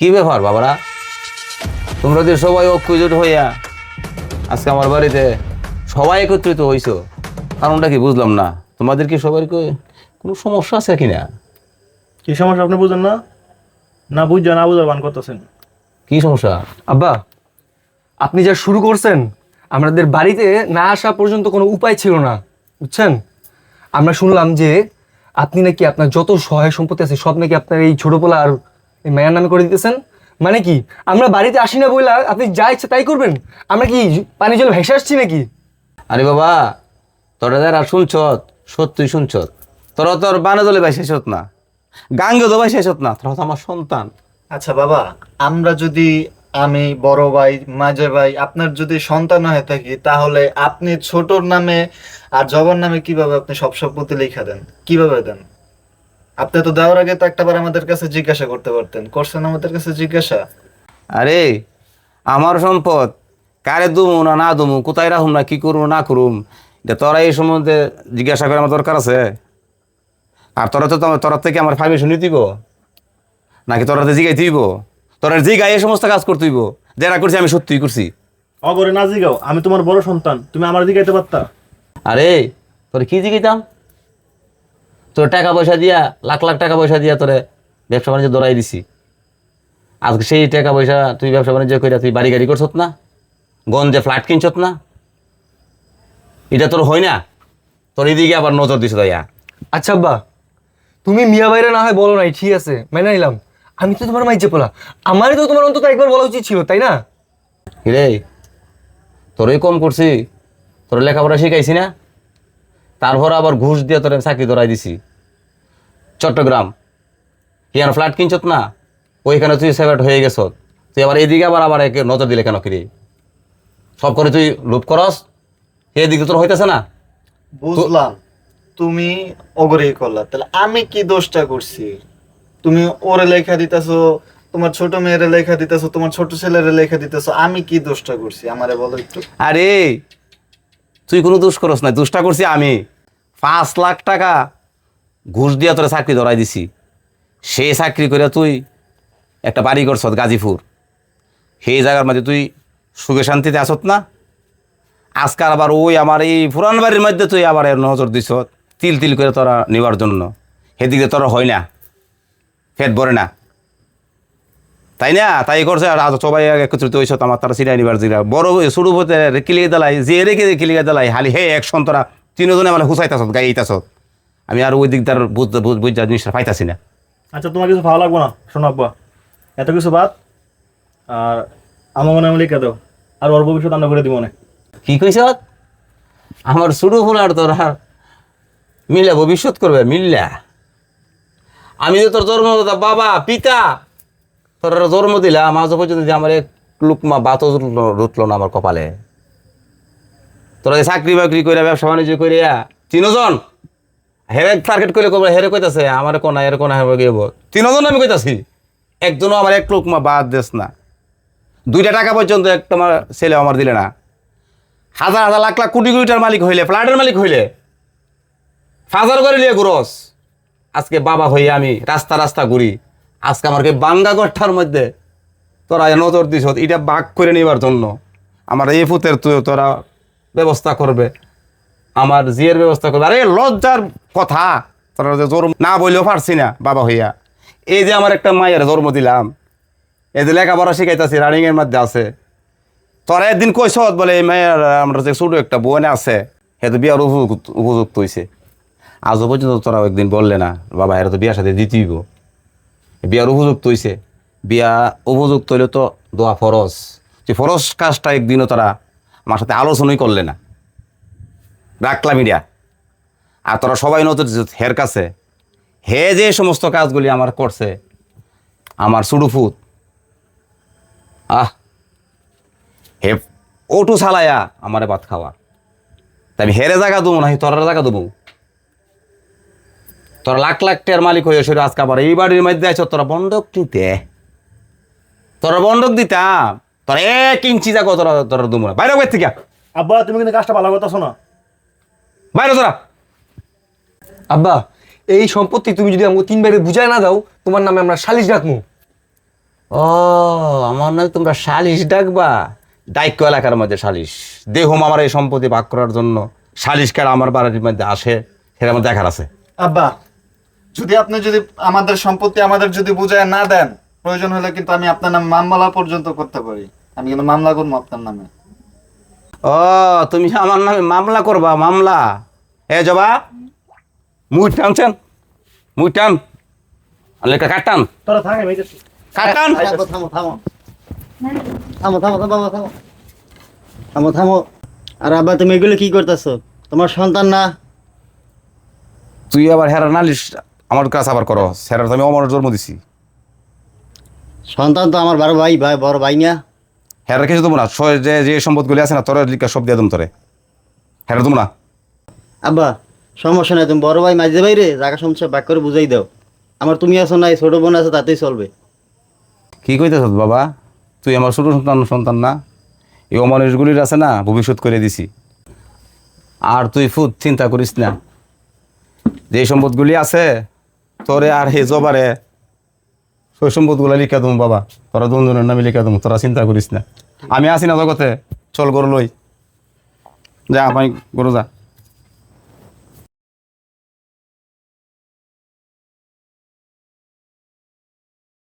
কি ব্যাপার বাবারা? তোমরা যে সবাই ঐক্যজোট হইয়া আজকে আমার বাড়িতে সবাই একত্রিত হইছো কারণটা কি বুঝলাম না? তোমাদের কি সবার কোনো সমস্যা আছে কি না কি সমস্যা আপনি বুঝেন না? না বুঝছেন না বুঝার বান করতেছেন। কি সমস্যা? আব্বা আপনি যা শুরু করছেন আমাদের বাড়িতে না আসা পর্যন্ত কোনো উপায় ছিল না বুঝছেন? আমরা শুনলাম যে আপনি নাকি আপনার যত সহায় সম্পত্তি আছে সব নাকি আপনার এই ছোট পোলা আর এই মায়ের নামে করে দিতেছেন? মানে কি? আমরা বাড়িতে আসি না বইলা আপনি যা ইচ্ছা তাই করবেন? আমরা কি পানি জল ভেসে আসছি নাকি? আরে বাবা তোরা যারা শুনছত সত্যি শুনছত তোরা তোর বানে দলে বাইসেছত না গাঙ্গে তো বাইসেছত না তোরা তো আমার সন্তান। আচ্ছা বাবা আমরা যদি আমি বড় ভাই মাঝে ভাই আপনার যদি সন্তান হয়ে থাকি তাহলে আপনি ছোটর নামে আর জগর নামে কীভাবে আপনি সব সম্পত্তি লিখা দেন? কীভাবে দেন? আপনি তো দেওয়ার আগে তো একটাবার আমাদের কাছে জিজ্ঞাসা করতে পারতেন। করছেন আমাদের কাছে জিজ্ঞাসা? আরে আমার সম্পদ। কারে দুমু না না দুমু? কোথায় রাখুম না কি করব না করুম? এটা তোরা এই সম্বন্ধে জিজ্ঞাসা করার আমার দরকার আছে? আর তোরা তো তোমার- তোরা থেকে আমার পারমিশন দিব? নাকি তোরা তো জিগাই দিব? তোরা জিগাই এই সমস্ত কাজ করতে হইব যারা করছি আমি সত্যিই করছি। অগরে না জিগাও আমি তোমার বড় সন্তান তুমি আমার জিগাইতে পারতা। আরে তোর কি জিগাইতাম? তোর টাকা পয়সা দিয়া লাখ লাখ টাকা পয়সা দিয়া তোরে ব্যবসা বাণিজ্য দৌড়াই দিছি। আজকে সেই টাকা পয়সা তুই ব্যবসা বাণিজ্য কইরা তুই বাড়ি গাড়ি করছত না? গঞ্জে ফ্ল্যাট কিনছত না? এটা তোর হয় না? তোর এদিকে আবার নজর দিছ দয়া। আচ্ছা আব্বা তুমি মিয়া বাইরে না হয় বলো নাই ঠিক আছে মেনে নিলাম। আমি তো তোমার মাইজে পোলা। আমারই তো তোমার অন্তত একবার বলা উচিত ছিল তাই না? রে তোরই কম করছি তোর লেখাপড়া শিখাইছি না? তারপর আবার ঘুষ দিয়ে তোর চাকরি ধরাই দিছি। চট্টগ্রাম। ইয়ার ফ্ল্যাট কিনছত না ওইখানে তুই সেভেট হয়ে গেছ তুই আবার এইদিকে আবার আবার একে নজর দিলে কেন কিরে? সব করে তুই লুপ করস এদিকে তোর হইতেছে না। বুঝলাম। তুমি অগরেই করলা। তাহলে আমি কি দোষটা করছি? তুমি ওরে লেখা দিতেছো তোমার ছোট মেয়েরে লেখা দিতেছো তোমার ছোট ছেলেরে লেখা দিতেছো আমি কি দোষটা করছি? আমারে বলো একটু। আরে তুই কোনো দোষ করস না দোষটা করছি আমি। পাঁচ লাখ টাকা ঘুষ দিয়া তোরা চাকরি ধরাই দিছি। সেই চাকরি করে তুই একটা বাড়ি করছ গাজীপুর। সেই জায়গার মধ্যে তুই সুখে শান্তিতে আসত না? আজকাল আবার ওই আমার এই পুরান বাড়ির মধ্যে তুই আবার নজর দিছ তিল তিল করে তোরা নেওয়ার জন্য। সেদিকে তোরা হয় না। ফেট ভরে না। তাই না? তাই করছে আর সবাই একত্রিত হয়েছে আমার তারা সিরিয়া নিবার জিরা। বড় শুরু হতে কিলিয়ে দেলাই যে রেখে কিলিয়ে দেলাই হালি, হে এক সন্তরা তিনজনে মানে হুসাইতাছ গাইতাছ আমি আর ওই দিক তার বুঝতে বুঝা জিনিসটা পাইতাছি না। আচ্ছা তোমার কিছু ভালো লাগবো না? শোনো আব্বা এত কিছু বাদ আর আমার মনে হয় লিখে দাও আর ওর ভবিষ্যৎ আমরা করে দিব না। কি কইছ? আমার শুরু হল আর তোর আর মিল্লা ভবিষ্যৎ করবে মিল্লা। আমি তো তোর জন্ম বাবা পিতা তোর জন্ম দিলাম আজ পর্যন্ত যে আমার এক লুকমা রুটলো রুটলো না আমার কপালে। তোরা চাকরি বাকরি করে ব্যবসা বাণিজ্য করিয়া তিনজন? হেরে টার্গেট করে কবে হেরে কইতাছে, আমার কোনা এর কোনা হেরে গিয়ে তিনজন আমি কইতাছি। একজনও আমার এক লুকমা বাদ দেস না। দুইটা টাকা পর্যন্ত একটা আমার ছেলে আমার দিলে না। হাজার হাজার লাখ লাখ কোটি কোটিটার মালিক হইলে, ফ্ল্যাটের মালিক হইলে। ফাজার করে নিয়ে ঘুরস। আজকে বাবা হয়ে আমি রাস্তা রাস্তা ঘুরি। আজকে আমার বাঙ্গা গঠ্ঠার মধ্যে তোরা নজর দিস এটা বাঘ করে নেবার জন্য। আমার এই ফুতের তুই তোরা ব্যবস্থা করবে। আমার জিয়ের ব্যবস্থা করবে। আরে, লজ্জার কথা। তোরা যে জোর না বললেও পারছি না, বাবা হইয়া। এই যে আমার একটা মায়ের জন্ম দিলাম। এই যে লেখাপড়া শিখাইতেছি রানিংয়ের মধ্যে আছে। তোরা একদিন কইস বলে, এই মেয়ের, আমরা যে ছোটো একটা বোন আছে সে তো বিয়ার উপযুক্ত উপযুক্ত হয়েছে আজও পর্যন্ত তোরা একদিন বললে না, বাবা, এরা তো বিয়ার সাথে দিতেইব বিয়ার উপযুক্ত হয়েছে বিয়া উপযুক্ত হইলে তো দোয়া ফরজ। যে ফরজ কাজটা একদিনও তারা আমার সাথে আলোচনাই করলে না। রাখলাম মিডিয়া আর তোরা সবাই নতুন হের কাছে। হে যে সমস্ত কাজগুলি আমার করছে, আমার সুডুফুত আহ, হে ওটু চালায়া আমারে ভাত খাওয়া। তাই আমি হেরে জায়গা দেবো না তোর জায়গা দেবো তোরা লাখ লাখ টের মালিক হয়ে শুরু আজকে আবার এই বাড়ির মধ্যে আছো তোরা বন্ধক দিতে। তোরা বন্ধক দিতাম। তোর এক ইঞ্চি জাগো তোরা তোরা না বাইরে বাইর থেকে আব্বা তুমি কিন্তু কাজটা ভালো করতেছো না। বাইরে তোরা। আব্বা এই সম্পত্তি তুমি যদি আমাকে তিনবারে বুঝায় না দাও তোমার নামে আমরা সালিশ ডাকবো ও আমার নয় তোমরা সালিশ ডাকবা? দায়িত্ব এলাকার মধ্যে সালিশ। দেহুম আমার এই সম্পত্তি ভাগ করার জন্য সালিশ কার আমার বাড়ির মধ্যে আসে সেটা আমার দেখার আছে। আব্বা যদি আপনি যদি আমাদের সম্পত্তি আমাদের যদি বুঝায় না দেন প্রয়োজন হলে কিন্তু আমি আপনার নামে মামলা পর্যন্ত করতে পারি। আমি কিন্তু মামলা করব আপনার নামে। ও তুমি আমার নামে মামলা করবা মামলা? এ জবা। মুই টানছেন মুই টান। লেখা কাটান তোরা থাকে কাটান থামো থামো থামো। থামো থামো থামো বাবা থামো। থামো থামো। আর আব্বা তুমি এগুলো কি করতেছো? তোমার সন্তান না? তুই আবার হেরা নালিশ আমার কাছে আবার করো। হেরার তো আমি অমর জন্ম দিছি। সন্তান তো আমার বড় ভাই ভাই বড় ভাই না। দেবো না স- যে যে সম্পদগুলি আছে না তোর লিখা সব দিয়ে দেবো তোরে। হেরা দেবো না আব্বা সমস্যা নাই তুমি বড় ভাই মাঝে ভাই রে জায়গা সমস্যা বাক করে বুঝাই দাও। আমার তুমি আছো নাই ছোট বোন আছে তাতেই চলবে। কি কইতেছ বাবা? তুই আমার ছোট সন্তান সন্তান না। এই অমানুষগুলির আছে না ভবিষ্যৎ করে দিছি। আর তুই ফুট চিন্তা করিস না। যে সম্পদগুলি আছে তোরে আর হে জবারে সেই সম্পদগুলো লিখা দেবো বাবা। তোরা দুজনের নামে লিখা দেবো তোরা চিন্তা করিস না। আমি আসি না জগতে, চল গরু লই। যা ভাই গরু যা।